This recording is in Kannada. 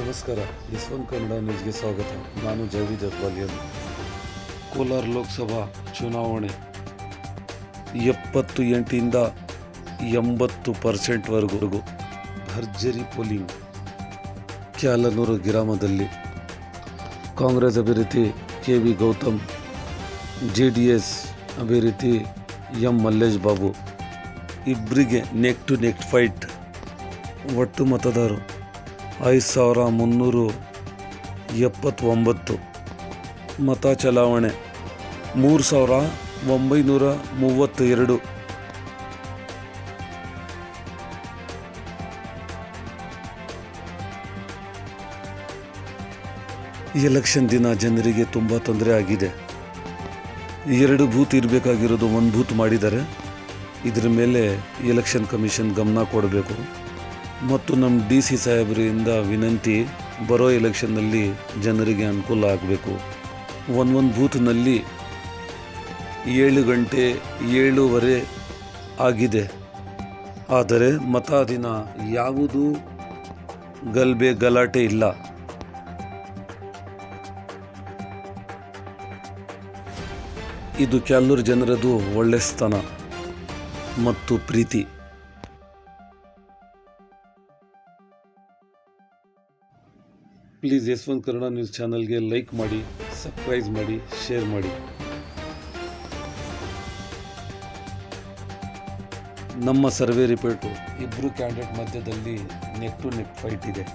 ನಮಸ್ಕಾರ ಯಶವಂತ್ ಕನ್ನಡ ನ್ಯೂಸ್ಗೆ ಸ್ವಾಗತ. ನಾನು ಜವೀದ್ ಅಕ್ವಾಲಿಯನ್ ಕೋಲಾರ ಲೋಕಸಭಾ ಚುನಾವಣೆ ಎಪ್ಪತ್ತು ಎಂಟಿಂದ ಎಂಬತ್ತು ಪರ್ಸೆಂಟ್ವರೆಗೂ ಭರ್ಜರಿ ಪೋಲಿಂಗ್ ಕ್ಯಾಲನೂರು ಗ್ರಾಮದಲ್ಲಿ. ಕಾಂಗ್ರೆಸ್ ಅಭ್ಯರ್ಥಿ K V Gautam, J D S ಅಭ್ಯರ್ಥಿ ಎಂ ಮಲ್ಲೇಶ್ ಬಾಬು ಇಬ್ಬರಿಗೆ ನೆಕ್ ಟು ನೆಕ್ ಫೈಟ್ ಒಟ್ಟು ಮತದಾರರು. ಐದು ಸಾವಿರ ಮುನ್ನೂರು ಎಪ್ಪತ್ತೊಂಬತ್ತು. ಮತ ಚಲಾವಣೆ ಮೂರು ಸಾವಿರ ಒಂಬೈನೂರ ಮೂವತ್ತ ಎರಡು ಎಲೆಕ್ಷನ್ ದಿನ ಜನರಿಗೆ ತುಂಬ ತೊಂದರೆ ಆಗಿದೆ. ಎರಡು ಬೂತ್ ಇರಬೇಕಾಗಿರೋದು, ಒಂದು ಬೂತ್ ಮಾಡಿದ್ದಾರೆ ಇದರ ಮೇಲೆ ಎಲೆಕ್ಷನ್ ಕಮಿಷನ್ ಗಮನ ಕೊಡಬೇಕು. ಮತ್ತು ನಮ್ಮ ಡಿ ಸಿ ಸಾಹೇಬರಿಂದ ವಿನಂತಿ, ಬರೋ ಎಲೆಕ್ಷನ್ನಲ್ಲಿ ಜನರಿಗೆ ಅನುಕೂಲ ಆಗಬೇಕು. ಒಂದೊಂದು ಬೂತ್ನಲ್ಲಿ ಏಳು ಗಂಟೆ ಏಳುವರೆ ಆಗಿದೆ. ಆದರೆ ಮತ ದಿನ ಯಾವುದೂ ಗಲ್ಬೆ ಗಲಾಟೆ ಇಲ್ಲ. ಇದು ಕ್ಯಾಲೂರು ಜನರದು ಒಳ್ಳೆ ಸ್ಥಾನ ಮತ್ತು ಪ್ರೀತಿ. ಪ್ಲೀಸ್ ಯಶವಂತ್ ಕನ್ನಡ ನ್ಯೂಸ್ ಚಾನಲ್ಗೆ ಲೈಕ್ ಮಾಡಿ, ಸಬ್ಸ್ಕ್ರೈಬ್ ಮಾಡಿ, ಶೇರ್ ಮಾಡಿ. ನಮ್ಮ ಸರ್ವೆ ರಿಪೋರ್ಟು ಇಬ್ಬರು ಕ್ಯಾಂಡಿಡೇಟ್ ಮಧ್ಯದಲ್ಲಿ ನೆಕ್ ಟು ನೆಕ್ ಫೈಟ್ ಇದೆ.